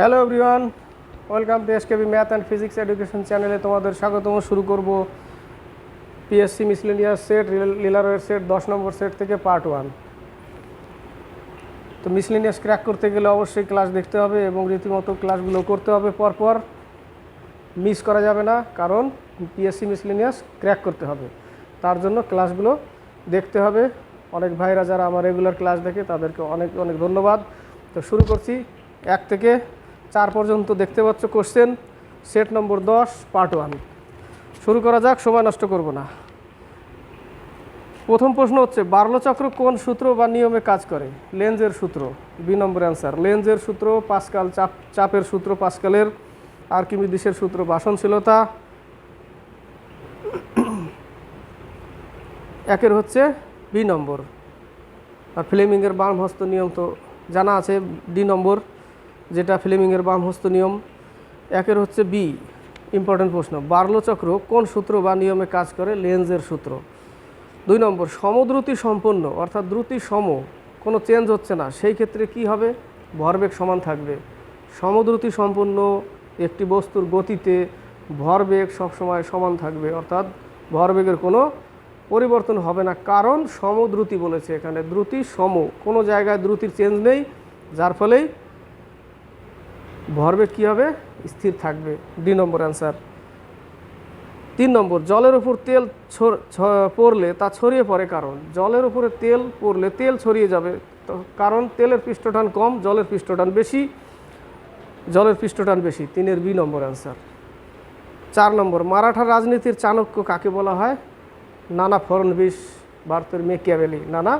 Hello everyone welcome to SKB math and physics education চ্যানেলে তোমাদের স্বাগতম, শুরু করব পিএসসি মিসলেনিয়াস সেট লিলারের সেট দশ নম্বর সেট থেকে পার্ট ওয়ান তো মিসলেনিয়াস ক্র্যাক করতে গেলে অবশ্যই ক্লাস দেখতে হবে এবং রীতিমতো ক্লাসগুলো করতে হবে পরপর। মিস করা যাবে না, কারণ পিএসসি মিসলেনিয়াস ক্র্যাক করতে হবে। তার জন্য ক্লাসগুলো দেখতে হবে। অনেক ভাইরা যারা আমার রেগুলার ক্লাস দেখে তাদেরকে অনেক অনেক ধন্যবাদ। তো শুরু করছি এক থেকে চার পর্যন্ত দেখতে পাচ্ছ কোশ্চেন সেট নম্বর দশ পার্ট ওয়ান শুরু করা যাক, সময় নষ্ট করব না। প্রথম প্রশ্ন হচ্ছে, বার্লো চক্র কোন সূত্র বা নিয়মে কাজ করে? লেন্সের সূত্র বি নম্বর অ্যান্সার লেন্সের সূত্র, পাস্কাল চাপ, চাপের সূত্র, পাস্কালের আর্কিমিডিসের সূত্র, বাসনশীলতা। একের হচ্ছে বি নম্বর আর ফ্লেমিংয়ের বাম হস্ত নিয়ম তো জানা আছে ডি নম্বর যেটা ফ্লেমিংয়ের বাম হস্ত নিয়ম। একের হচ্ছে বি ইম্পর্টেন্ট প্রশ্ন। বার্লো চক্র কোন সূত্র বা নিয়মে কাজ করে? লেন্সের সূত্র। দুই নম্বর, সমদ্রুতি সম্পন্ন, অর্থাৎ দ্রুতি সম, কোনো চেঞ্জ হচ্ছে না। সেই ক্ষেত্রে কি হবে? ভরবেগ সমান থাকবে। সমদ্রুতি সম্পন্ন একটি বস্তুর গতিতে ভরবেগ সবসময় সমান থাকবে, অর্থাৎ ভরবেগের কোনো পরিবর্তন হবে না। কারণ সমদ্রুতি বলেছে এখানে, দ্রুতি সম। কোনো জায়গায় দ্রুতির চেঞ্জ নেই, যার ফলেই ভরবেগ কী হবে? স্থির থাকবে। দুই নম্বর অ্যান্সার তিন নম্বর, জলের উপর তেল পড়লে তা ছড়িয়ে পড়ে কারণ। জলের উপরে তেল পড়লে তেল ছড়িয়ে যাবে। কারণ তেলের পৃষ্ঠটান কম, জলের পৃষ্ঠটান বেশি, জলের পৃষ্ঠটান বেশি। তিনের বি নম্বর অ্যান্সার চার নম্বর, মারাঠা রাজনীতির চাণক্য কাকে বলা হয়? নানা ফরনবিশ ভারতের মেকিয়াভেলি নানা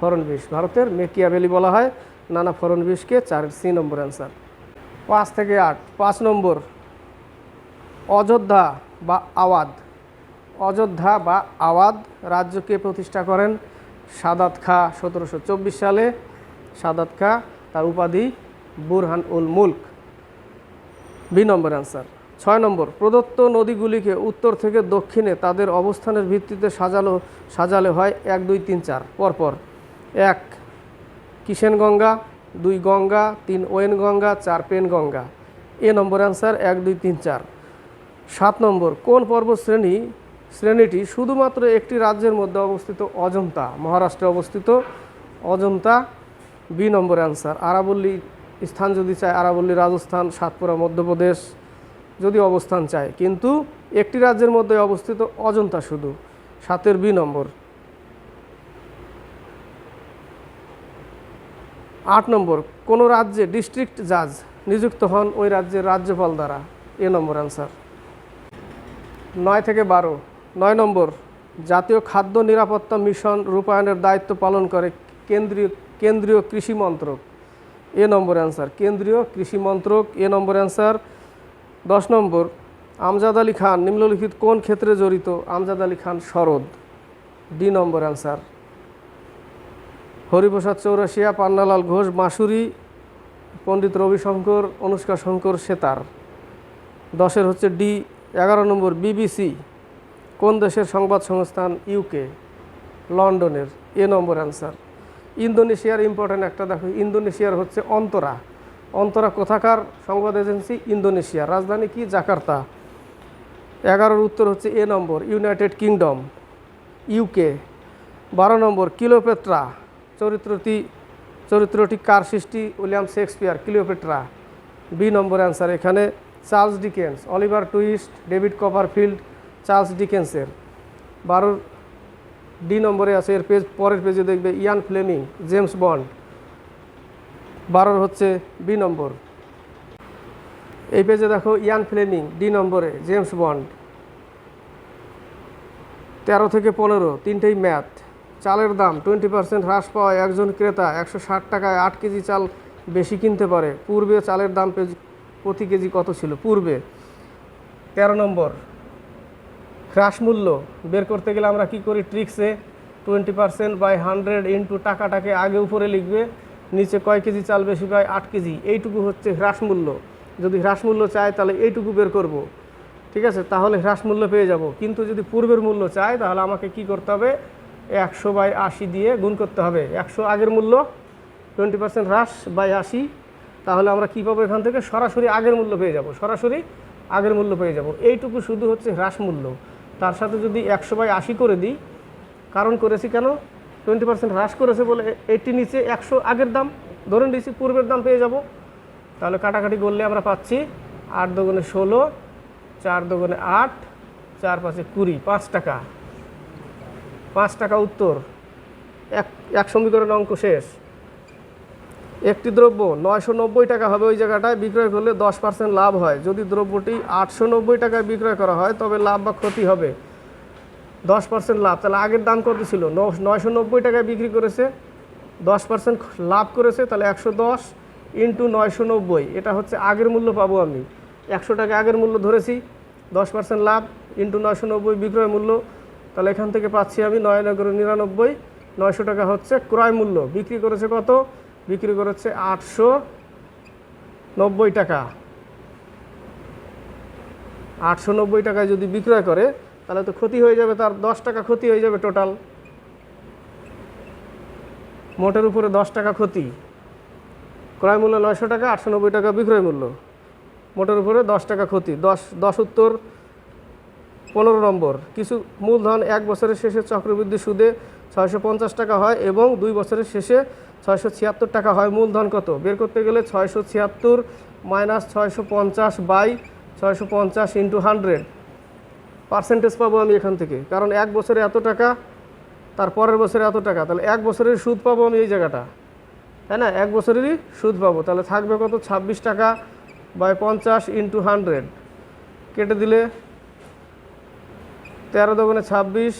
ফরনবিশ ভারতের মেকিয়াভেলি বলা হয়। নানা ফরনবিশকে চার, সি নম্বর অ্যান্সার পাঁচ থেকে আট, পাঁচ নম্বর। অযোধ্যা বা আওয়াদ। অযোধ্যা বা আওয়াদ রাজ্যকে প্রতিষ্ঠা করেন সাদাত খা সতেরোশো চব্বিশ সালে। সাদাত খা তার উপাধি Burhan ul Mulk. B number answer. ছয় নম্বর, প্রদত্ত নদীগুলিকে উত্তর থেকে দক্ষিণে তাদের অবস্থানের ভিত্তিতে সাজালো, সাজালে হয় এক, দুই, তিন, চার। পরপর। এক কিষেন গঙ্গা দুই গঙ্গা, তিন ওয়েন গঙ্গা, চার Penganga. A number answer এক, দুই, তিন, চার। সাত নম্বর, কোন পর্বত শ্রেণি শ্রেণীটি শুধুমাত্র একটি রাজ্যের মধ্যে অবস্থিত? অজন্তা, মহারাষ্ট্রে অবস্থিত। Ajanta, B number answer. আরাবল্লী স্থান যদি চায়, আরাবল্লী রাজস্থান, সাতপুরা মধ্যপ্রদেশ যদি অবস্থান চায়। কিন্তু একটি রাজ্যের মধ্যে অবস্থিত অজন্তা শুধু। সাতের বি নম্বর। আট নম্বর, কোনো রাজ্যে ডিস্ট্রিক্ট জাজ নিযুক্ত হন ওই রাজ্যের রাজ্যপাল দ্বারা? A number answer. নয় থেকে বারো। নয় নম্বর, জাতীয় খাদ্য নিরাপত্তা মিশন রূপায়ণের দায়িত্ব পালন করে কেন্দ্রীয় কেন্দ্রীয় কৃষি মন্ত্রক। A number answer. কেন্দ্রীয় কৃষি মন্ত্রক, এ নম্বর অ্যান্সার। দশ নম্বর, আমজাদ আলী খান নিম্নলিখিত কোন ক্ষেত্রে জড়িত? Amjad Ali Khan Sharad D number answer. Hariprasad Chaurasia, Pannalal Ghosh, মাসুরি, Pandit Ravishankar, Anushka Shankar sitar. দশের হচ্ছে ডি, এগারো নম্বর বিবিসি, কোন দেশের সংবাদ সংস্থান ইউকে লন্ডনের, এ নম্বর অ্যান্সার। ইন্দোনেশিয়ার ইম্পর্ট্যান্ট একটা দেখো, ইন্দোনেশিয়ার হচ্ছে অন্তরা। অন্তরা কোথাকার সংবাদ এজেন্সি? ইন্দোনেশিয়া। রাজধানী কি? জাকার্তা। এগারোর উত্তর হচ্ছে A number, United Kingdom UK বারো নম্বর, কিলোপেট্রা। চরিত্রটি চরিত্রটি কার সৃষ্টি? William Shakespeare, Cleopatra. B number answer এখানে, Charles Dickens, Oliver Twist, David Copperfield, Charles ডিকেন্সের। বারোর, ডি নম্বরে আছে, এর পেজ, পরের পেজে দেখবে ইয়ান ফ্লেমিং, জেমস বন্ড। বারোর হচ্ছে বি নম্বর। এই পেজে দেখো ইয়ান ফ্লেমিং, ডি নম্বরে, জেমস বন্ড। তেরো থেকে পনেরো, তিনটেই ম্যাথ। চালের দাম টোয়েন্টি পার্সেন্ট হ্রাস পাওয়ায় একজন ক্রেতা একশো ষাট টাকায় আট কেজি চাল বেশি কিনতে পারে। পূর্বে চালের দাম প্রতি কেজি কত ছিল? পূর্বে। তেরো নম্বর, হ্রাস মূল্য। বের করতে গেলে আমরা কি করি? ট্রিক্সে twenty percent by hundred into টাকাটাকে আগে উপরে লিখবে, নিচে কয় কেজি চাল বেশি পায়? আট কেজি। এইটুকু হচ্ছে হ্রাস মূল্য। যদি হ্রাস মূল্য চায়, তাহলে এইটুকু বের করব। ঠিক আছে? তাহলে হ্রাস মূল্য পেয়ে যাব। কিন্তু যদি পূর্বের মূল্য চায়, তাহলে আমাকে কি করতে হবে? একশো বাই আশি দিয়ে গুণ করতে হবে। একশো আগের মূল্য টোয়েন্টি পার্সেন্ট হ্রাস বাই আশি। তাহলে আমরা কী পাবো এখান থেকে? সরাসরি আগের মূল্য পেয়ে যাব। সরাসরি আগের মূল্য পেয়ে যাব। এইটুকু শুধু হচ্ছে হ্রাস মূল্য। তার সাথে যদি একশো বাই আশি করে দিই, কারণ করেছি কেন? টোয়েন্টি পার্সেন্ট হ্রাস করেছে বলে এইটি নিচে একশো আগের দাম। ধরে নিয়েছি পূর্বের দাম পেয়ে যাব। তাহলে কাটাকাটি করলে আমরা পাচ্ছি আট দোকানে ষোলো, চার দোকানে আট, চার পাঁচে কুড়ি, পাঁচ টাকা। পাঁচ টাকা উত্তর, এক এক সমীকরণ অঙ্ক শেষ। একটি দ্রব্য নয়শো নব্বই টাকা হবে ওই জায়গাটায়, বিক্রয় করলে দশ পার্সেন্ট লাভ হয়। যদি দ্রব্যটি আটশো নব্বই টাকায় বিক্রয় করা হয়, তবে লাভ বা ক্ষতি হবে। দশ পার্সেন্ট লাভ। তাহলে আগের দাম কত ছিল? নয়শো নব্বই টাকায় বিক্রি করেছে, দশ পার্সেন্ট লাভ করেছে, তাহলে একশো দশ ইন্টু নয়শো নব্বই। এটা হচ্ছে আগের মূল্য পাবো আমি। একশো টাকা আগের মূল্য ধরেছি, দশ পার্সেন্ট লাভ ইন্টু নয়শো নব্বই বিক্রয় মূল্য। তাহলে এখান থেকে পাচ্ছি আমি নয় নগর নিরানব্বই, নয়শো টাকা হচ্ছে ক্রয় মূল্য। বিক্রি করেছে কত? বিক্রি করেছে আটশো নব্বই টাকা। আটশো নব্বই টাকায় যদি বিক্রয় করে, তাহলে তো ক্ষতি হয়ে যাবে, তার দশ টাকা ক্ষতি হয়ে যাবে টোটাল মোটের উপরে দশ টাকা ক্ষতি। ক্রয় মূল্য নয়শো টাকা, আটশো নব্বই টাকা বিক্রয় মূল্য। মোটের উপরে দশ টাকা ক্ষতি। দশ দশ উত্তর পনেরো নম্বর। কিছু মূলধন এক বছরের শেষে চক্রবৃদ্ধি সুদে ছয়শো পঞ্চাশ টাকা হয় এবং দুই বছরের শেষে ছয়শো ছিয়াত্তর টাকা হয়। মূলধন কত? বের করতে গেলে ছয়শো ছিয়াত্তর মাইনাস ছয়শো পঞ্চাশ বাই ছয়শো পঞ্চাশ ইন্টু হান্ড্রেড। পার্সেন্টেজ পাবো আমি এখান থেকে। কারণ এক বছরে এত টাকা, তার পরের বছরে এত টাকা। তাহলে এক বছরের সুদ পাবো আমি এই জায়গাটা। তাই না? এক বছরেরই সুদ পাবো। তাহলে থাকবে কত? ছাব্বিশ টাকা বাই পঞ্চাশ ইন্টু হান্ড্রেড। কেটে দিলে তেরো দোকানে ছাব্বিশ,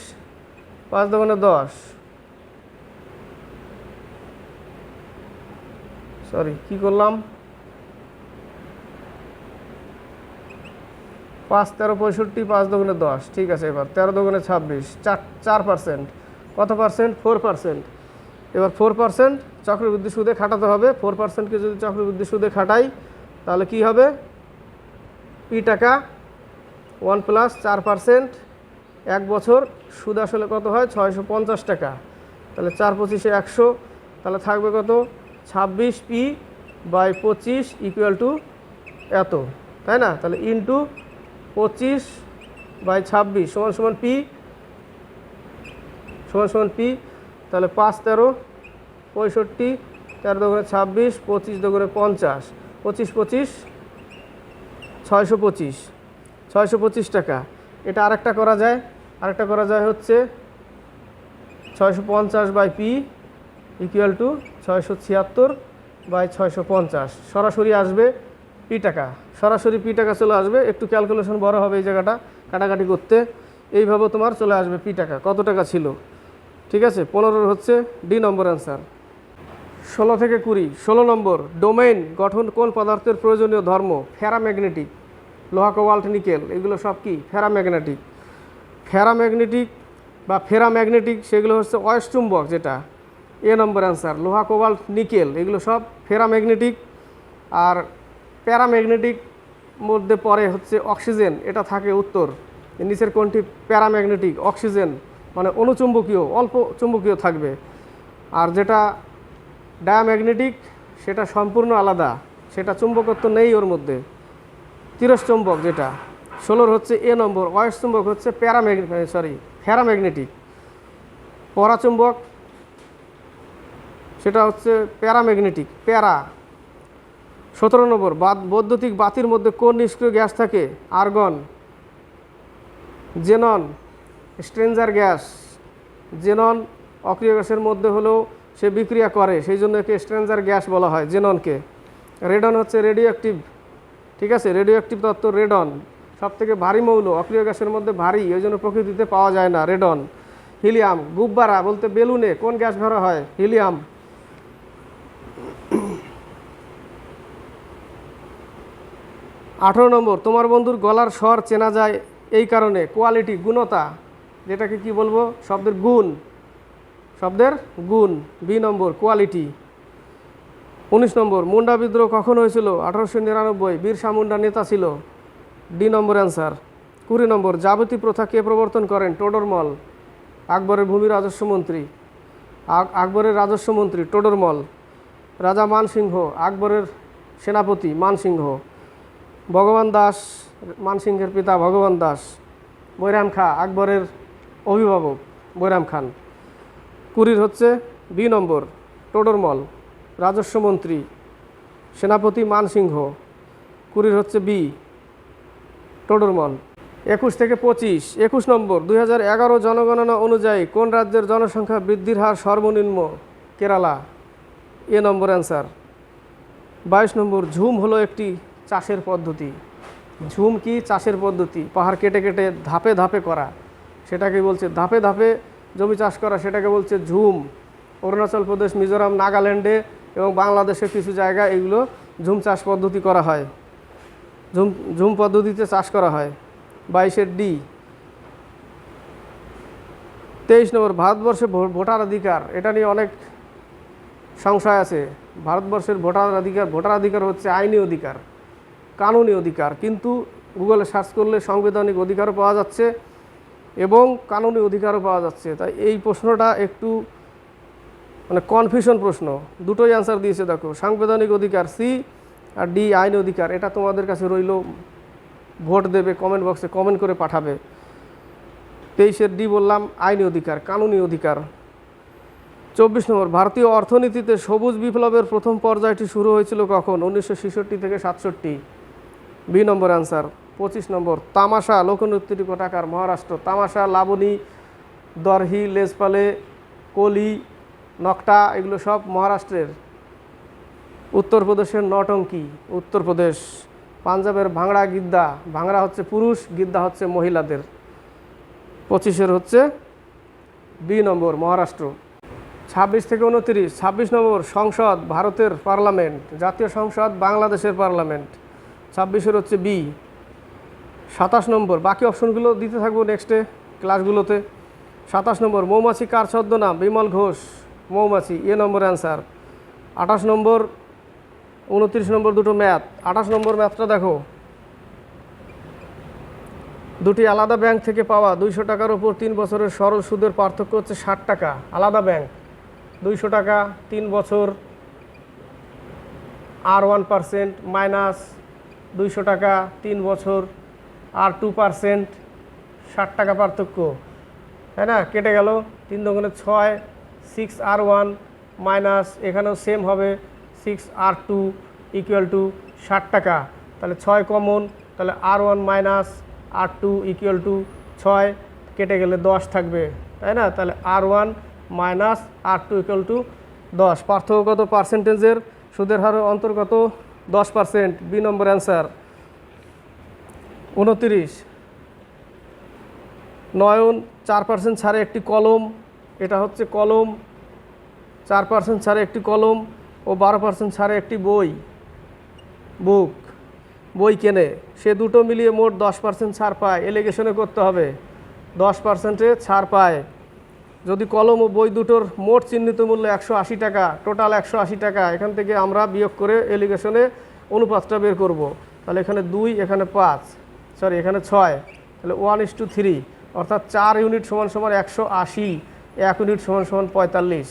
পাঁচ দোকানে দশ। সরি কি করলাম? পাঁচ তেরো পঁয়ষট্টি, পাঁচ দোকানে দশ। ঠিক আছে, এবার তেরো দোকানে ছাব্বিশ। চার চার পার্সেন্ট কত পার্সেন্ট ফোর পার্সেন্ট এবার ফোর পার্সেন্ট চক্রবৃদ্ধি সুদে খাটাতে হবে। ফোর পার্সেন্টকে যদি চক্রবৃদ্ধি সুদে খাটাই, তাহলে কি হবে? পি টাকা ওয়ান প্লাস চার পার্সেন্ট এক বছর সুদ আসলে কত হয়? ছয়শো পঞ্চাশ টাকা। তাহলে চার পঁচিশে একশো, তাহলে থাকবে কত? ছাব্বিশ পি বাই পঁচিশ ইকুয়াল টু এত, তাই না? তাহলে ইন্টু পঁচিশ বাই ছাব্বিশ সমান সমান পি, সমান সমান পি, তাহলে পাঁচ তেরো, পঁয়ষট্টি, তেরো দোকানে ছাব্বিশ, পঁচিশ দোকানে পঞ্চাশ, পঁচিশ পঁচিশ, ছয়শো পঁচিশ ছয়শো পঁচিশ টাকা। এটা আরেকটা করা যায়। আরেকটা করা যায় হচ্ছে ছয়শো পঞ্চাশ বাই পি ইকুয়াল টু ছয়শো ছিয়াত্তর বাই ছয়শো পঞ্চাশ। সরাসরি আসবে পি টাকা। সরাসরি পি টাকা চলে আসবে। একটু ক্যালকুলেশন বড় হবে এই জায়গাটা কাটাকাটি করতে। এইভাবে তোমার চলে আসবে পি টাকা। কত টাকা ছিল? ঠিক আছে? পনেরোর হচ্ছে ডি নম্বর অ্যান্সার ষোলো থেকে কুড়ি। ষোলো নম্বর। ডোমেইন গঠন কোন পদার্থের প্রয়োজনীয় ধর্ম? ফেরাম্যাগনেটিক লোহা কোবাল্ট নিকেল, এগুলো সব কি? ফেরাম্যাগনেটিক। ফেরাম্যাগনেটিক বা ফেরাম্যাগনেটিক, সেগুলো হচ্ছে অয়স্চুম্বক যেটা। এ নম্বর অ্যান্সার লোহা কোবাল্ট নিকেল, এগুলো সব ফেরাম্যাগনেটিক। আর প্যারাম্যাগনেটিক মধ্যে পরে হচ্ছে অক্সিজেন, এটা থাকে উত্তর। নিচের কোনটি? প্যারাম্যাগনেটিক, অক্সিজেন মানে অনুচুম্বকীয়, অল্প চুম্বকীয় থাকবে। আর যেটা ডায়াম্যাগনেটিক, সেটা সম্পূর্ণ আলাদা, সেটা চুম্বকত্ব নেই ওর মধ্যে। তিরশ্চুম্বক যেটা, ষোলোর হচ্ছে এ নম্বর অয়স্চুম্বক হচ্ছে প্যারাম্যাগনেটিক সরি ফ্যারাম্যাগনেটিক পরাচুম্বক, সেটা হচ্ছে প্যারাম্যাগনেটিক, প্যারা। সতেরো নম্বর বাদ- বৈদ্যুতিক বাতির মধ্যে কোন নিষ্ক্রিয় গ্যাস থাকে? Argon. Xenon, stranger gas. Xenon অক্রিয় গ্যাসের মধ্যে হলেও সে বিক্রিয়া করে, সেই জন্য একে স্ট্রেঞ্জার গ্যাস বলা হয়, জেননকে। রেডন হচ্ছে রেডিও অ্যাক্টিভ ঠিক আছে রেডিও অ্যাক্টিভ তত্ত্ব রেডন সব থেকে ভারী মৌল, অক্রিয় গ্যাসের মধ্যে ভারী ওই জন্য প্রকৃতিতে পাওয়া যায় না রেডন হিলিয়াম গুব্বারা বলতে বেলুনে, কোন গ্যাস ভরা হয়? হিলিয়াম আঠেরো নম্বর, তোমার বন্ধুর গলার স্বর চেনা যায় এই কারণে কোয়ালিটি গুণতা। যেটাকে কি বলব? শব্দের গুণ। শব্দের গুণ, বি নম্বর কোয়ালিটি উনিশ নম্বর, মুন্ডা বিদ্রোহ কখন হয়েছিল? আঠারোশো নিরানব্বই বিরসা মুন্ডা নেতা ছিল। D number answer. কুড়ি নম্বর যাবতী প্রথা কে প্রবর্তন করেন? টোডরমল আকবরের ভূমি রাজস্ব মন্ত্রী। আক- আকবরের রাজস্ব মন্ত্রী টোডরমল রাজা মানসিংহ, আকবরের সেনাপতি মানসিংহ। ভগবান দাস, মানসিংহের পিতা ভগবান দাস। বৈরাম খা, আকবরের অভিভাবক বৈরাম খান। কুড়ির হচ্ছে বি নম্বর টোডরমল রাজস্ব মন্ত্রী, সেনাপতি মানসিংহ, কুড়ির হচ্ছে বি, টোডরমল। একুশ থেকে পঁচিশ, একুশ নম্বর, দুই হাজার এগারো জনগণনা অনুযায়ী কোন রাজ্যের জনসংখ্যা বৃদ্ধির হার সর্বনিম্ন? কেরালা। A number answer. বাইশ নম্বর, ঝুম হলো একটি চাষের পদ্ধতি। ঝুম কি চাষের পদ্ধতি? পাহাড় কেটে কেটে ধাপে ধাপে করা। সেটাকে বলছে ধাপে ধাপে জমি চাষ করা, সেটাকে বলছে ঝুম। অরুণাচল প্রদেশ, মিজোরাম, নাগাল্যান্ডে এবং বাংলাদেশের কিছু জায়গায় এগুলো ঝুম চাষ পদ্ধতি করা হয়। ঝুম ঝুম পদ্ধতিতে চাষ করা হয়। বাইশের ডি। তেইশ নম্বর, ভারতবর্ষে ভো- ভোটার অধিকার। এটা নিয়ে অনেক সংশয় আছে। ভারতবর্ষের ভোটার অধিকার ভোটার অধিকার হচ্ছে আইনি অধিকার, কানুনি অধিকার। কিন্তু গুগলে সার্চ করলে সাংবিধানিক অধিকারও পাওয়া যাচ্ছে এবং কানুনি অধিকারও পাওয়া যাচ্ছে। তাই এই প্রশ্নটা একটু মানে কনফিউশন প্রশ্ন। দুটোই অ্যান্সার দিয়েছে, দেখো। সাংবিধানিক অধিকার সি আর ডি আইন অধিকার, এটা তোমাদের কাছে রইল, ভোট দেবে কমেন্ট বক্সে কমেন্ট করে পাঠাবে। তেইশের ডি বললাম, আইনি অধিকার, কানুনি অধিকার। চব্বিশ নম্বর, ভারতীয় অর্থনীতিতে সবুজ বিপ্লবের প্রথম পর্যায়টি শুরু হয়েছিল কখন? উনিশশো ছেষট্টি থেকে সাতষট্টি। বি নম্বর অ্যান্সার পঁচিশ নম্বর, তামাশা লোকনৃত্যটি কোটাকার মহারাষ্ট্র। তামাশা, লাবণী, দরহি, লেজপালে, কলি নকটা, এগুলো সব মহারাষ্ট্রের। উত্তরপ্রদেশের নটঙ্কি, উত্তরপ্রদেশ। পাঞ্জাবের ভাংড়া গিদ্দা, ভাংড়া হচ্ছে পুরুষ, গিদ্দা হচ্ছে মহিলাদের। পঁচিশের হচ্ছে বি নম্বর, মহারাষ্ট্র। ছাব্বিশ থেকে উনত্রিশ, ছাব্বিশ নম্বর, সংসদ, ভারতের পার্লামেন্ট, জাতীয় সংসদ, বাংলাদেশের পার্লামেন্ট। ছাব্বিশের হচ্ছে বি। সাতাশ নম্বর, বাকি অপশনগুলো দিতে থাকব নেক্সটে ক্লাসগুলোতে সাতাশ নম্বর, মৌমাছি কার ছদ্মনাম, বিমল ঘোষ। মৌমাছি, এ নম্বর অ্যান্সার আঠাশ নম্বর, উনত্রিশ নম্বর দুটো ম্যাথ আঠাশ নম্বর ম্যাথটা দেখো। দুটি আলাদা ব্যাংক থেকে পাওয়া দুইশো টাকার উপর তিন বছরের সরল সুদের পার্থক্য হচ্ছে ষাট টাকা। আলাদা ব্যাংক দুইশো টাকা, তিন বছর আর ওয়ান পারসেন্ট মাইনাস দুইশো টাকা, তিন বছর আর টু পারসেন্ট ষাট টাকা পার্থক্য। তাই না? কেটে গেল। তিন দোকানে ছয় সিক্স আর ওয়ান মাইনাস এখানেও সেম হবে six R two equal to ষাট টাকা। তাহলে ছয় কমন তাহলে R one minus R two equal to ছয়, কেটে গেলে দশ থাকবে, তাই না? তাহলে R one minus R two equal to দশ। পার্থক্য কত? পার্সেন্টেজের সুদের হার অন্তর্গত দশ পার্সেন্ট বি নম্বর অ্যান্সার উনতিরিশ নয়ন, চার পার্সেন্ট ছাড়ে একটি কলম এটা হচ্ছে কলম, চার পার্সেন্ট ছাড়ে একটি কলম ও বারো পার্সেন্ট ছাড়ে একটি বই। বুক, বই কেনে। সে দুটো মিলিয়ে মোট দশ পার্সেন্ট ছাড় পায়। এলিগেশনে করতে হবে। দশ পার্সেন্টে ছাড় পায়। যদি কলম ও বই দুটোর মোট চিহ্নিত মূল্য একশো আশি টাকা টোটাল একশো আশি টাকা, এখান থেকে আমরা বিয়োগ করে এলিগেশনে অনুপাতটা বের করব। তাহলে এখানে দুই, এখানে পাঁচ সরি এখানে ছয়, তাহলে ওয়ান ইস টু থ্রি অর্থাৎ চার ইউনিট সমান সমান একশো আশি। এক ইউনিট সমান সমান পঁয়তাল্লিশ।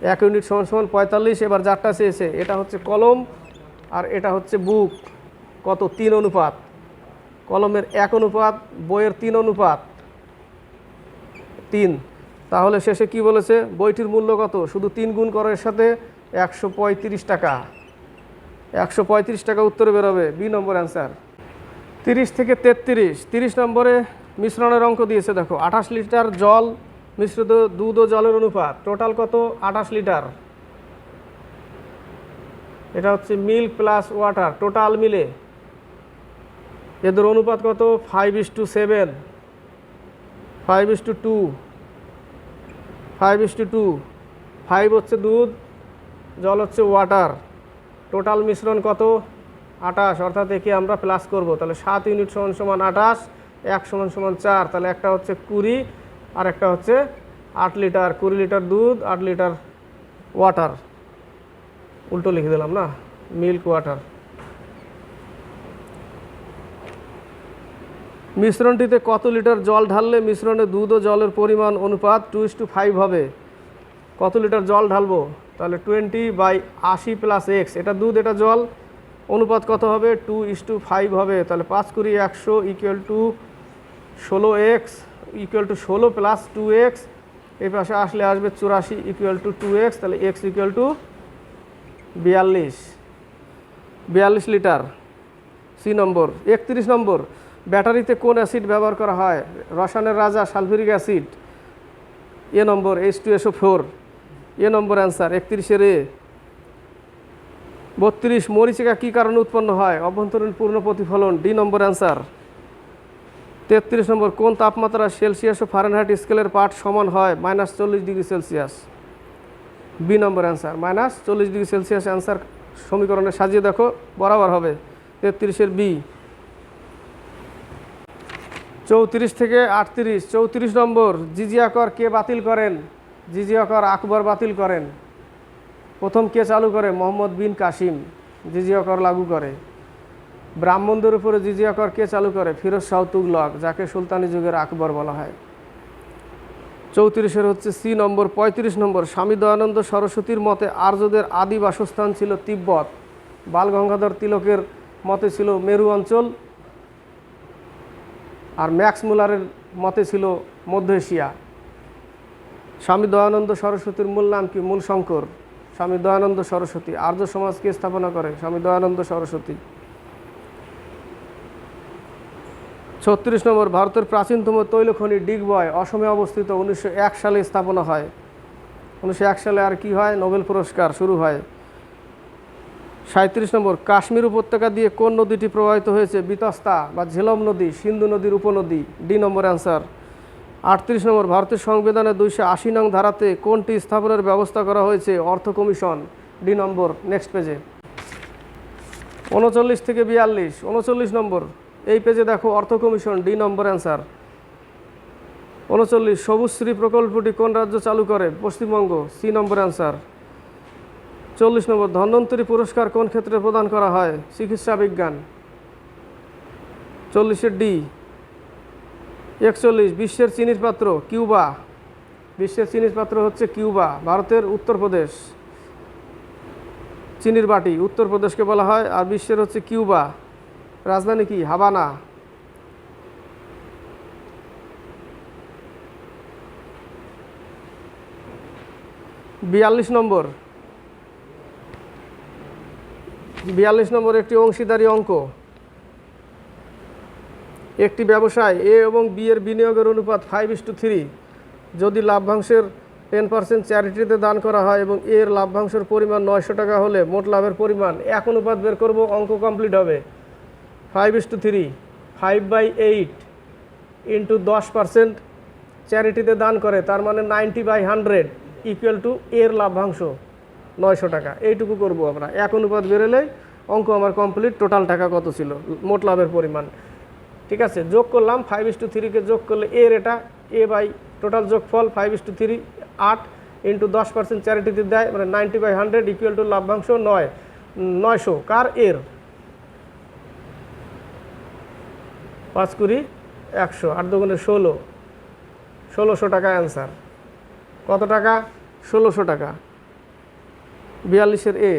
এক ইউনিট সমান সমান পঁয়তাল্লিশ, এবার যারটা চেয়েছে, এটা হচ্ছে কলম আর এটা হচ্ছে বুক। কত? তিন অনুপাত। কলমের এক অনুপাত, বইয়ের তিন অনুপাত। তিন। তাহলে শেষে কি বলেছে? বইটির মূল্য কত? শুধু তিন গুণ করার সাথে একশো পঁয়ত্রিশ টাকা। একশো পঁয়ত্রিশ টাকা উত্তরে বেরোবে। B number answer. তিরিশ থেকে তেত্রিশ। তিরিশ নম্বরে মিশ্রণের অঙ্ক দিয়েছে, দেখো। আঠাশ লিটার জল মিশ্রিত দুধ ও জলের অনুপাত। টোটাল কত? আঠাশ লিটার। এটা হচ্ছে মিল্ক প্লাস ওয়াটার, টোটাল মিলে। এদের অনুপাত কত? Five is to seven five is to two five is to two five হচ্ছে দুধ, জল হচ্ছে ওয়াটার টোটাল মিশ্রণ কত? আটাশ অর্থাৎ একে আমরা প্লাস করব। তাহলে সাত ইউনিট সমান সমান আটাশ এক সমান সমান চার। তাহলে একটা হচ্ছে কুড়ি আর একটা হচ্ছে আট লিটার, কুড়ি লিটার দুধ, আট লিটার ওয়াটার উল্টো লিখে দিলাম না মিল্ক ওয়াটার মিশ্রণটিতে কত লিটার জল ঢাললে মিশ্রণে দুধ ও জলের পরিমাণ অনুপাত টু ইস টু ফাইভ হবে? কত লিটার জল ঢালবো? তাহলে টোয়েন্টি বাই আশি প্লাস এক্স এটা দুধ, এটা জল। অনুপাত কত হবে? টু ইস টু ফাইভ হবে। তাহলে পাঁচ কুড়ি একশো ইকুয়াল টু ষোলো এক্স ইকুয়াল টু ষোলো প্লাস টু এক্স এই পাশে আসলে আসবে চুরাশি ইকুয়াল টু টু এক্স তাহলে এক্স ইকুয়াল টু বিয়াল্লিশ। বিয়াল্লিশ লিটার, সি নম্বর, একত্রিশ নম্বর। ব্যাটারিতে কোন অ্যাসিড ব্যবহার করা হয়? রসায়নের রাজা sulphuric acid. A number H two SO four A number answer, একত্রিশের A. বত্রিশ, মরিচিকা কী কারণে উৎপন্ন হয়? অভ্যন্তরীণ পূর্ণ প্রতিফলন, ডি নম্বর অ্যান্সার। তেত্রিশ নম্বর, কোন তাপমাত্রা সেলসিয়াস ও ফারেনহাইট স্কেলের পাঠ সমান হয়? মাইনাস চল্লিশ degree Celsius. B number answer minus চল্লিশ ডিগ্রি সেলসিয়াস অ্যান্সার সমীকরণে সাজিয়ে দেখো, বরাবর হবে। তেত্রিশের বি। চৌত্রিশ থেকে আটত্রিশ, চৌত্রিশ নম্বর জিজিয়া কর কে বাতিল করেন? জিজিয়া কর আকবর বাতিল করেন। প্রথম কে চালু করে? মোহাম্মদ বিন কাসিম। জিজিয়া কর লাগু করে। ব্রাহ্মণদের উপরে জিজিয়া কর, কে চালু করে? ফিরোজ শাহ তুগলক, যাকে সুলতানি যুগের আকবর বলা হয়। চৌত্রিশের হচ্ছে সি নম্বর, পঁয়ত্রিশ নম্বর, স্বামী দয়ানন্দ সরস্বতীর মতে আর্যদের আদি বাসস্থান ছিল তিব্বত। বাল গঙ্গাধর তিলকের মতে ছিল মেরু অঞ্চল, আর ম্যাক্স মুলারের মতে ছিল মধ্য এশিয়া। স্বামী দয়ানন্দ সরস্বতীর মূল নাম কি? মূল শঙ্কর। স্বামী দয়ানন্দ সরস্বতী, আর্য সমাজকে স্থাপনা করে? স্বামী দয়ানন্দ সরস্বতী। ছত্রিশ নম্বর, ভারতের প্রাচীনতম তৈলখনি ডিগবয়, অসমে অবস্থিত। উনিশশো এক সালে স্থাপনা হয়। উনিশশো এক সালে আর কি হয়? নোবেল পুরস্কার শুরু হয়। সাঁত্রিশ নম্বর, কাশ্মীর উপত্যকা দিয়ে কোন নদীটি প্রবাহিত হয়েছে? বিতস্তা বা ঝেলম নদী, সিন্ধু নদীর উপনদী ডি নম্বর অ্যান্সার আটত্রিশ নম্বর, ভারতের সংবিধানে দুইশো আশি নং ধারাতে কোনটি স্থাপনের ব্যবস্থা করা হয়েছে? অর্থ কমিশন। ডি নম্বর নেক্সট পেজে উনচল্লিশ থেকে বিয়াল্লিশ। উনচল্লিশ নম্বর এই পেজে দেখো অর্থ কমিশন, ডি নম্বর অ্যান্সার। উনচল্লিশ সবুজশ্রী প্রকল্পটি কোন রাজ্য চালু করে? Paschimbanga, C number answer. চল্লিশ নম্বর, ধন্বন্তরী পুরস্কার কোন ক্ষেত্রে প্রদান করা হয়? চিকিৎসা বিজ্ঞান। চল্লিশের ডি। একচল্লিশ, বিশ্বের চিনির পাত্র, কিউবা। বিশ্বের চিনির পাত্র হচ্ছে কিউবা, ভারতের উত্তরপ্রদেশ। চিনির বাটি, উত্তরপ্রদেশকে বলা হয়, আর বিশ্বের হচ্ছে কিউবা। রাজধানী কি? হাবানা বিয়াল্লিশ নম্বর। বিয়াল্লিশ নম্বর একটি অংশীদারি অঙ্ক। একটি ব্যবসায় এ এবং বি এর বিনিয়োগের অনুপাত ফাইভ ইস টু থ্রি যদি লাভ্যাংশের টেন পার্সেন্ট চ্যারিটিতে দান করা হয় এবং এর লাভ্যাংশের পরিমাণ নয়শো টাকা হলে মোট লাভের পরিমাণ এক অনুপাত বের করব, অঙ্ক কমপ্লিট হবে। Five is to three five by eight into দশ পার্সেন্ট চ্যারিটিতে দান করে, তার মানে ninety by hundred equal to এর লাভ্যাংশ নয়শো টাকা। এইটুকু করব আমরা। এক অনুপাত বেরোলেই অঙ্ক আমার কমপ্লিট টোটাল টাকা কত ছিল? মোট লাভের পরিমাণ। ঠিক আছে? যোগ করলাম ফাইভ ইস টু থ্রিকে যোগ করলে এর এটা, এ বাই টোটাল যোগফল ফাইভ ইস টু থ্রি আট ইন্টু দশ পার্সেন্ট চ্যারিটিতে দেয় মানে ninety by hundred equal to লাভ্যাংশ নয়, নয়শো। কার? এর। পাঁচ কুড়ি, একশো। আট দুগুণে ষোলো, ষোলোশো টাকা অ্যান্সার। কত টাকা? ষোলোশো টাকা। বিয়াল্লিশের এ।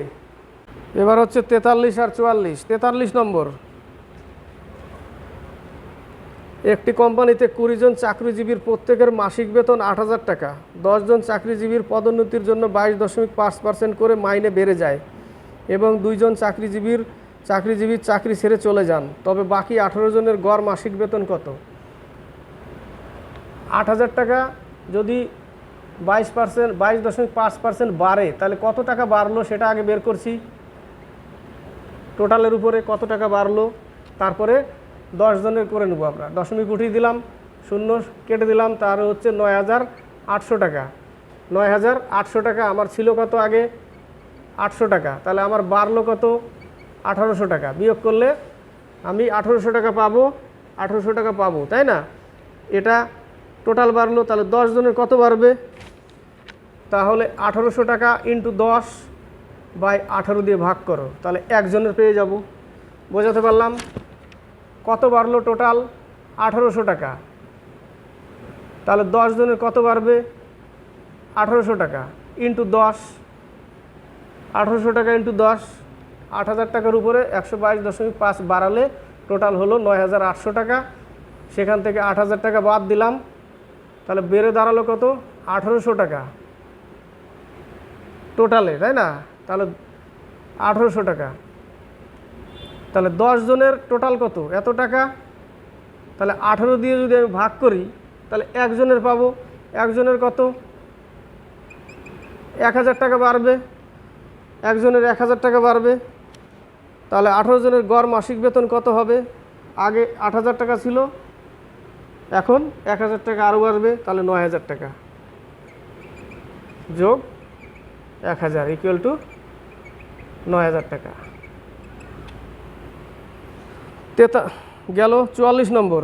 এবার হচ্ছে তেতাল্লিশ আর চুয়াল্লিশ। তেতাল্লিশ নম্বর। একটি কোম্পানিতে কুড়ি জন চাকরিজীবীর প্রত্যেকের মাসিক বেতন আট হাজার টাকা। দশজন চাকরিজীবীর পদোন্নতির জন্য বাইশ দশমিক পাঁচ পার্সেন্ট করে মাইনে বেড়ে যায় এবং দুইজন চাকরিজীবীর চাকরিজীবীর চাকরি ছেড়ে চলে যান, তবে বাকি আঠারো জনের গড় মাসিক বেতন কত? আট হাজার টাকা যদি বাইশ পার্সেন্ট, বাইশ দশমিক পাঁচ পার্সেন্ট বাড়ে, তাহলে কত টাকা বাড়লো সেটা আগে বের করছি। টোটালের উপরে কত টাকা বাড়লো, তারপরে দশ জনের করে নেব আমরা। দশমিক উঠিয়ে দিলাম, শূন্য কেটে দিলাম, তার হচ্ছে নয় হাজার আটশো টাকা। নয় হাজার আটশো টাকা, আমার ছিল কত আগে? আটশো টাকা। তাহলে আমার বাড়লো কত? আঠারোশো টাকা। বিয়োগ করলে আমি আঠারোশো টাকা পাবো, আঠারোশো টাকা পাবো, তাই না? এটা টোটাল বাড়লো, তাহলে দশ জনের কত বাড়বে? তাহলে আঠারোশো টাকা ইন্টু দশ বাই আঠারো দিয়ে ভাগ করো, তাহলে একজনের পেয়ে যাব। বোঝাতে পারলাম? কত বাড়লো টোটাল আঠারোশো টাকা। তাহলে দশ জনের কত বাড়বে? আঠারোশো টাকা ইন্টু দশ। আঠারোশো টাকা ইন্টু দশ। আট হাজার টাকার উপরে একশো বাইশ দশমিক পাঁচ বাড়ালে টোটাল হলো নয় হাজার আটশো টাকা। সেখান থেকে আট হাজার টাকা বাদ দিলাম। তাহলে বেড়ে দাঁড়াল কত? আঠেরোশো টাকা। টোটালে, তাই না? তাহলে আঠেরোশো টাকা। তাহলে দশ জনের টোটাল কত? এত টাকা? তাহলে আঠেরো দিয়ে যদি আমি ভাগ করি, তাহলে একজনের পাবো। একজনের কত? এক হাজার টাকা বাড়বে। একজনের এক হাজার টাকা বাড়বে। তাহলে আঠারো জনের গড় মাসিক বেতন কত হবে? আগে আট হাজার টাকা ছিল, এখন এক হাজার টাকা আরও বাড়বে তাহলে নয় হাজার টাকা। যোগ এক হাজার ইকুয়াল টু নয় হাজার টাকা। তেতা, গেল চুয়াল্লিশ নম্বর।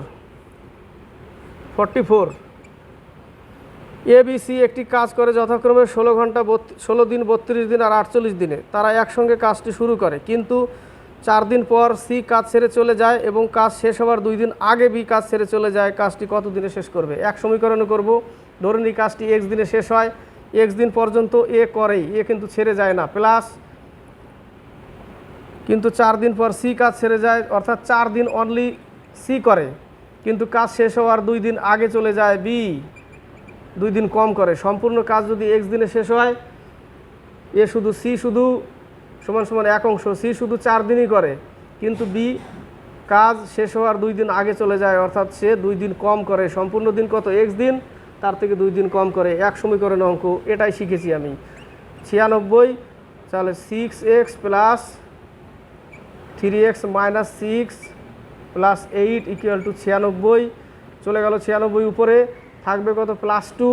Forty four. এবিসি একটি কাজ করে যথাক্রমে ষোলো ঘণ্টা ষোলো দিন বত্রিশ দিন আর আটচল্লিশ দিনে। তারা একসঙ্গে কাজটি শুরু করে, কিন্তু চার দিন পর সি কাজ ছেড়ে চলে যায় এবং কাজ শেষ হওয়ার দুই দিন আগে বি কাজ ছেড়ে চলে যায়। কাজটি কত দিনে শেষ করবে? এক সমীকরণে করব। ধরুন এই কাজটি এক্স দিনে শেষ হয়। এক্স দিন পর্যন্ত এ করেই। এ কিন্তু ছেড়ে যায় না। প্লাস কিন্তু চার দিন পর সি কাজ ছেড়ে যায়, অর্থাৎ চার দিন অনলি সি করে। কিন্তু কাজ শেষ হওয়ার দুই দিন আগে চলে যায় বি। দুই দিন কম করে। সম্পূর্ণ কাজ যদি এক্স দিনে শেষ হয়, এ শুধু সি শুধু সমান সমান এক অংশ, সি শুধু চার দিনই করে। কিন্তু বি, কাজ শেষ হওয়ার দুই দিন আগে চলে যায়, অর্থাৎ সে দুই দিন কম করে। সম্পূর্ণ দিন কত? এক্স দিন, তার থেকে দুই দিন কম করে। এক সমীকরণ অঙ্ক, এটাই শিখেছি আমি। ছিয়ানব্বই, তাহলে six X plus three X minus six plus eight equal to ছিয়ানব্বই, চলে গেল ছিয়ানব্বই উপরে। থাকবে কত? প্লাস টু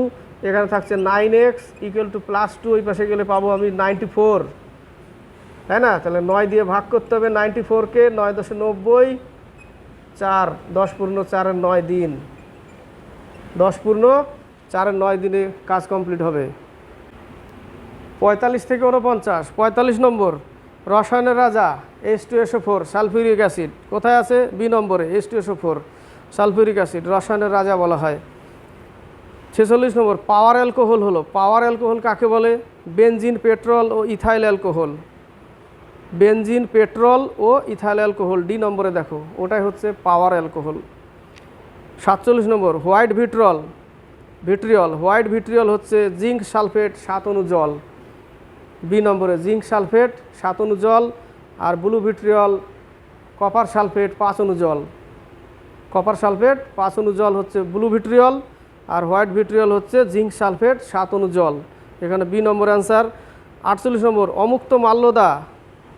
এখানে থাকছে nine X equal to plus two ওই পাশে গেলে পাবো আমি নাইনটি ফোর তাই না? তাহলে নয় দিয়ে ভাগ করতে হবে নাইনটি ফোরকে, নয় দশে নব্বই, চার দশ পূর্ণ চারের নয় দিন। দশ পূর্ণ চারের নয় দিনে কাজ কমপ্লিট হবে। পঁয়তাল্লিশ থেকে উনপঞ্চাশ পঁয়তাল্লিশ নম্বর, রসায়নের রাজা S two SO four sulphuric acid. কোথায় আছে? বি নম্বরে S two SO four sulphuric acid, রসায়নের রাজা বলা হয়। ছেচল্লিশ নম্বর, পাওয়ার অ্যালকোহল হলো। পাওয়ার অ্যালকোহল কাকে বলে? বেনজিন, পেট্রোল ও ইথাইল অ্যালকোহল। বেনজিন, পেট্রোল ও ইথাইল অ্যালকোহল, ডি নম্বরে দেখো, ওটাই হচ্ছে পাওয়ার অ্যালকোহল। সাতচল্লিশ number, white vitriol, vitriol, white vitriol হচ্ছে জিঙ্ক সালফেট সাত অণু জল। বি নম্বরে, জিঙ্ক সালফেট সাত অণু জল আর ব্লু ভিট্রিয়ল, কপার সালফেট পাঁচ অণু জল। কপার সালফেট পাঁচ অণু জল হচ্ছে ব্লু ভিট্রিয়ল আর হোয়াইট ভিট্রিয়ল হচ্ছে জিঙ্ক সালফেট সাত অণু জল। এখানে বি নম্বর অ্যান্সার। আটচল্লিশ নম্বর, অমুক্ত মাল্যদা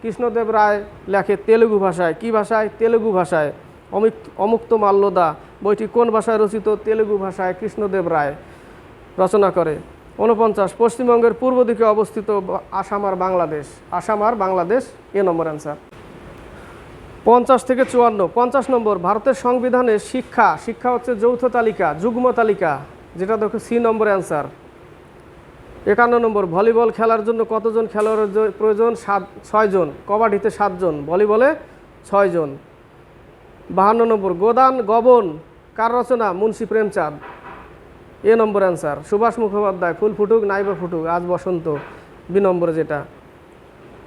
কৃষ্ণদেব রায় লেখে তেলেগু ভাষায়। কি ভাষায়? তেলেগু ভাষায়। অমিক্ত অমুক্ত মাল্যদা। বইটি কোন ভাষায় রচিত? তেলেগু ভাষায় কৃষ্ণদেব রায় রচনা করে। ঊনপঞ্চাশ, পশ্চিমবঙ্গের পূর্ব দিকে অবস্থিত আসাম আর বাংলাদেশ। আসাম আর বাংলাদেশ, এ নম্বর অ্যান্সার পঞ্চাশ থেকে চুয়ান্ন। পঞ্চাশ নম্বর, ভারতের সংবিধানে শিক্ষা। শিক্ষা হচ্ছে যৌথ তালিকা, যুগ্ম তালিকা, যেটা দেখো সি নম্বর অ্যান্সার একান্ন নম্বর, ভলিবল খেলার জন্য কতজন খেলোয়াড়ের প্রয়োজন? সাত ছয়জন কবাডিতে সাতজন ভলিবলে ছয়জন বাহান্ন নম্বর, গোদান গবন, কার রচনা? Munshi Premchand. A number answer Subhash Mukhopadhyay, ফুল ফুটুক নাইবা ফুটুক, আজ বসন্ত। বি নম্বরে যেটা।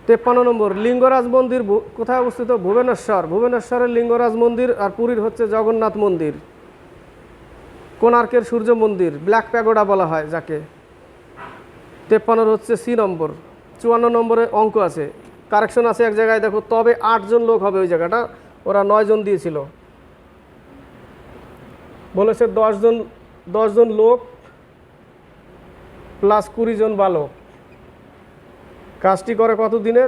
তেপ্পান্ন নম্বর, লিঙ্গরাজ মন্দির কোথায় অবস্থিত? ভুবনেশ্বর। ভুবনেশ্বরের লিঙ্গরাজ মন্দির আর পুরীর হচ্ছে জগন্নাথ মন্দির। কোণার্কের সূর্য মন্দির, ব্ল্যাক প্যাগোডা বলা হয় যাকে। তেপ্পান্নর হচ্ছে সি নম্বর। চুয়ান্ন নম্বরে অঙ্ক আছে। কারেকশন আছে এক জায়গায়, দেখো, তবে আটজন লোক হবে ওই জায়গাটা। ওরা নয়জন দিয়েছিল। বলেছে দশজন দশজন লোক প্লাস কুড়ি জন বালক। কাজটি করে কত দিনে?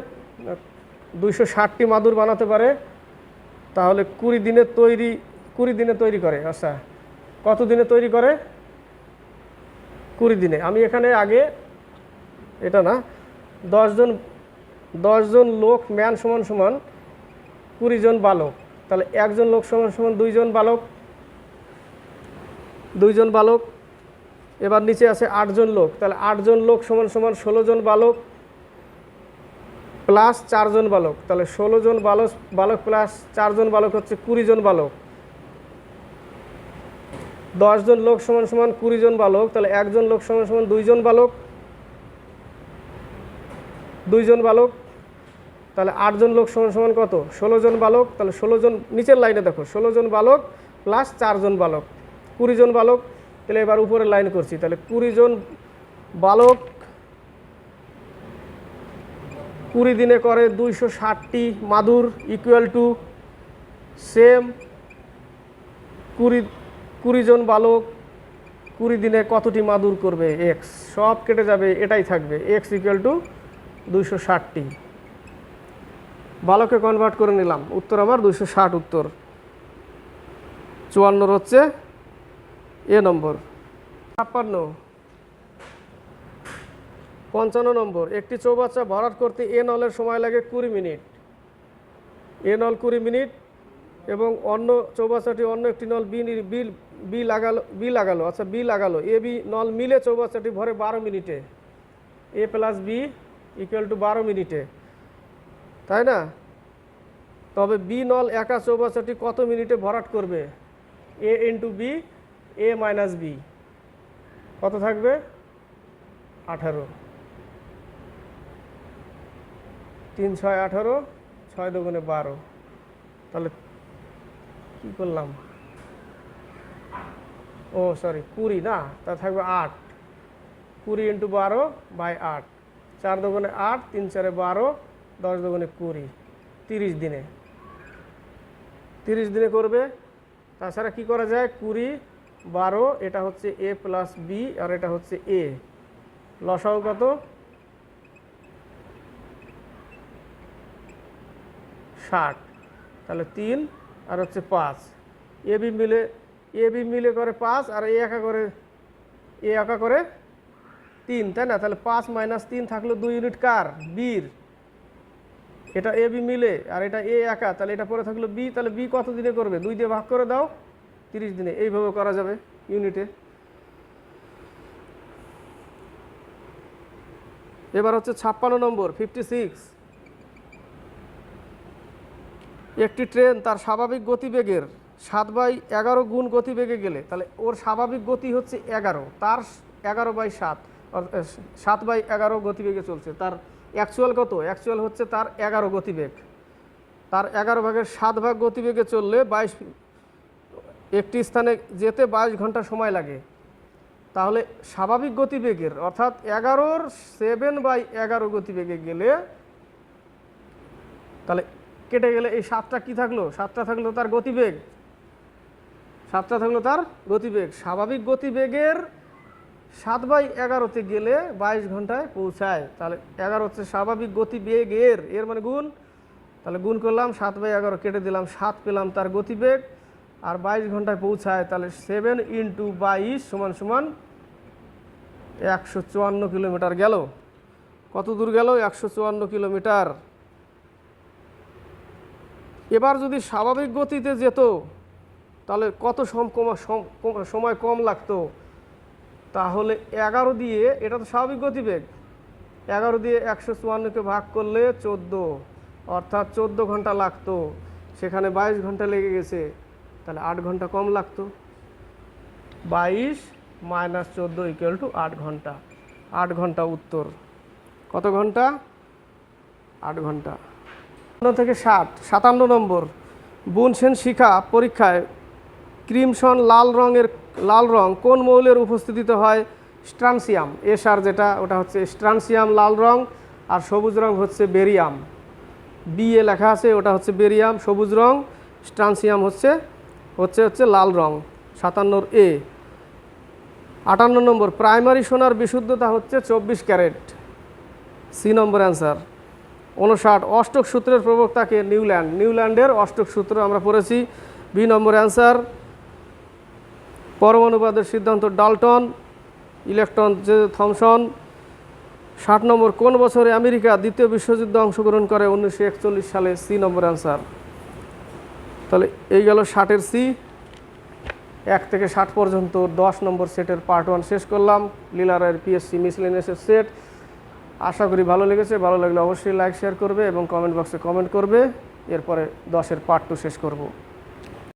দুইশো ষাটটি মাদুর বানাতে পারে। তাহলে কুড়ি দিনে তৈরি, কুড়ি দিনে তৈরি করে। আচ্ছা কত দিনে তৈরি করে? কুড়ি দিনে। আমি এখানে আগে এটা না, দশজন দশজন লোক ম্যান সমান সমান কুড়ি জন বালক। তাহলে একজন লোক সমান সমান দুইজন বালক দুইজন বালক, এবার নিচে আছে আটজন লোক। তাহলে আটজন লোক সমান সমান ষোলো জন বালক প্লাস চারজন বালক। তাহলে ষোলো জন বালক বালক প্লাস চারজন বালক হচ্ছে কুড়ি জন বালক। দশজন লোক সমান সমান কুড়ি জন বালক, তাহলে একজন লোক সমান সমান দুইজন বালক। দুইজন বালক, তাহলে আটজন লোক সমান সমান কত? ষোলো জন বালক, তাহলে ষোলো জন নিচের লাইনে দেখো ষোলো জন বালক প্লাস চারজন বালক কুড়ি জন বালক, তাহলে এবার উপরে লাইন করছি, তাহলে কুড়ি জন বালক কুড়ি দিনে করে দুইশো ষাটটি মাদুর ইকুয়াল টু সেম কুড়ি কুড়ি জন বালক কুড়ি দিনে কতটি মাদুর করবে? এক্স সব কেটে যাবে, এটাই থাকবে এক্স ইকুয়াল টু দুইশো ষাটটি। বালকে কনভার্ট করে নিলাম। উত্তর আমার দুইশো ষাট উত্তর। চুয়ান্নর হচ্ছে এ নম্বর। ছাপ্পান্ন। পঞ্চান্ন নম্বর। একটি চৌবাচ্চা ভরাট করতে এ নলের সময় লাগে কুড়ি মিনিট। এ নল কুড়ি মিনিট এবং অন্য চৌবাচ্চাটি অন্য একটি নল বি বি বি লাগালো বি লাগালো। আচ্ছা বি লাগালো। এ বি নল মিলে চৌবাচ্চাটি ভরে বারো মিনিটে। A plus B equal to বারো মিনিটে। তাই না? তবে বি নল একা চৌবাচ্চাটি কত মিনিটে ভরাট করবে? A into B A minus B কত থাকবে? আঠারো। তিন ছয় আঠারো, ছয় দুগুণে বারো। তাহলে কি করলাম? ও সরি কুড়ি না, তা থাকবে আট। কুড়ি ইন্টু বারো বাই আট। চার দুগুণে আট, তিন চারে বারো, দশ দুগুণে কুড়ি, তিরিশ দিনে। তিরিশ দিনে করবে। তাছাড়া কি করা যায়? কুড়ি, বারো, এটা হচ্ছে এ প্লাস বি আর এটা হচ্ছে এ লসাও কত? ষাট। তাহলে তিন আর হচ্ছে পাঁচ। এ বি মিলে এ বি মিলে করে পাঁচ আর এ একা করে এ একা করে তিন, তাই না? তাহলে পাঁচ মাইনাস তিন থাকল দুই ইউনিট কার? বির। এটা এ, বি মিলে, আর এটা এ একা, তাহলে এটা পরে থাকল বি, তাহলে বি কত দিনে করবে? দুই দিয়ে ভাগ করে দাও, তিরিশ দিনে। এইভাবে করা যাবে ইউনিটে এবার হচ্ছে ছাপ্পান্ন নম্বর ফিফটি সিক্স একটি ট্রেন তার স্বাভাবিক গতিবেগের সাত বাই এগারো গুণ গতিবেগে গেলে, তাহলে ওর স্বাভাবিক গতি হচ্ছে এগারো, তার এগারো বাই সাত। সাত বাই এগারো গতিবেগে চলছে। তার অ্যাকচুয়াল কত? অ্যাকচুয়াল হচ্ছে তার এগারো গতিবেগ। তার এগারো ভাগের সাত ভাগ গতিবেগে চললে বাইশ একটি স্থানে যেতে বাইশ ঘণ্টা সময় লাগে। তাহলে স্বাভাবিক গতিবেগের, অর্থাৎ এগারোর সেভেন বাই এগারো গতিবেগে গেলে তাহলে কেটে গেলে এই সাতটা কি থাকল? সাতটা থাকল তার গতিবেগ। সাতটা থাকল তার গতিবেগ। স্বাভাবিক গতিবেগের সাত বাই এগারোতে গেলে বাইশ ঘন্টায় পৌঁছায়। তাহলে এগারো হচ্ছে স্বাভাবিক গতিবেগের এর। এর মানে গুণ। তাহলে গুণ করলাম, সাত বাই এগারো কেটে দিলাম, সাত পেলাম তার গতিবেগ। আর বাইশ ঘন্টায় পৌঁছায়, তাহলে সেভেন ইন্টু বাইশ সমান সমান একশো চুয়ান্ন কিলোমিটার গেল। কত দূর গেল? একশো চুয়ান্ন কিলোমিটার। এবার যদি স্বাভাবিক গতিতে যেত, তাহলে কত সময় কম লাগতো? তাহলে এগারো দিয়ে, এটা তো স্বাভাবিক গতিবেগ, এগারো দিয়ে একশো চুয়ান্নকে ভাগ করলে চোদ্দ, অর্থাৎ চোদ্দ ঘণ্টা লাগতো। সেখানে বাইশ ঘণ্টা লেগে গেছে, তাহলে আট ঘণ্টা কম লাগতো। বাইশ মাইনাস চোদ্দ ইকুয়াল টু আট ঘণ্টা আট ঘণ্টা উত্তর। কত ঘণ্টা? আট ঘণ্টা। থেকে ষাট, সাতান্ন নম্বর। বুনসেন শিখা পরীক্ষায় ক্রিমসন লাল রঙের লাল রং কোন মৌলের উপস্থিতিতে হয়? স্ট্রানসিয়াম। এসার যেটা, ওটা হচ্ছে স্ট্রানসিয়াম লাল রং আর সবুজ রং হচ্ছে বেরিয়াম। বি এ লেখা আছে, ওটা হচ্ছে বেরিয়াম, সবুজ রং। স্ট্রানসিয়াম হচ্ছে হচ্ছে হচ্ছে লাল রং সাতান্নর এ আটান্ন নম্বর, প্রাইমারি সোনার বিশুদ্ধতা হচ্ছে চব্বিশ ক্যারেট। C number answer. উনষাট, অষ্টক সূত্রের প্রবক্তাকে নিউল্যান্ড। নিউল্যান্ডের অষ্টক সূত্র আমরা পড়েছি। বি নম্বর অ্যান্সার পরমাণুবাদের সিদ্ধান্ত ডাল্টন, ইলেকট্রন যে থমসন, ষাট নম্বর কোন বছরে আমেরিকা দ্বিতীয় বিশ্বযুদ্ধে অংশগ্রহণ করে উনিশশো একচল্লিশ সালে? C number answer. তাহলে এই গেল ষাটের সি। এক থেকে ষাট পর্যন্ত দশ নম্বর সেটের পার্ট ওয়ান শেষ করলাম। লীলারায়ের পিএসসি মিসলেনিয়াসের সেট। আশা করি ভালো লেগেছে। ভালো লাগলে অবশ্যই লাইক, শেয়ার করবে এবং কমেন্ট বক্সে কমেন্ট করবে। এরপরে দশের পার্ট টু শেষ করব।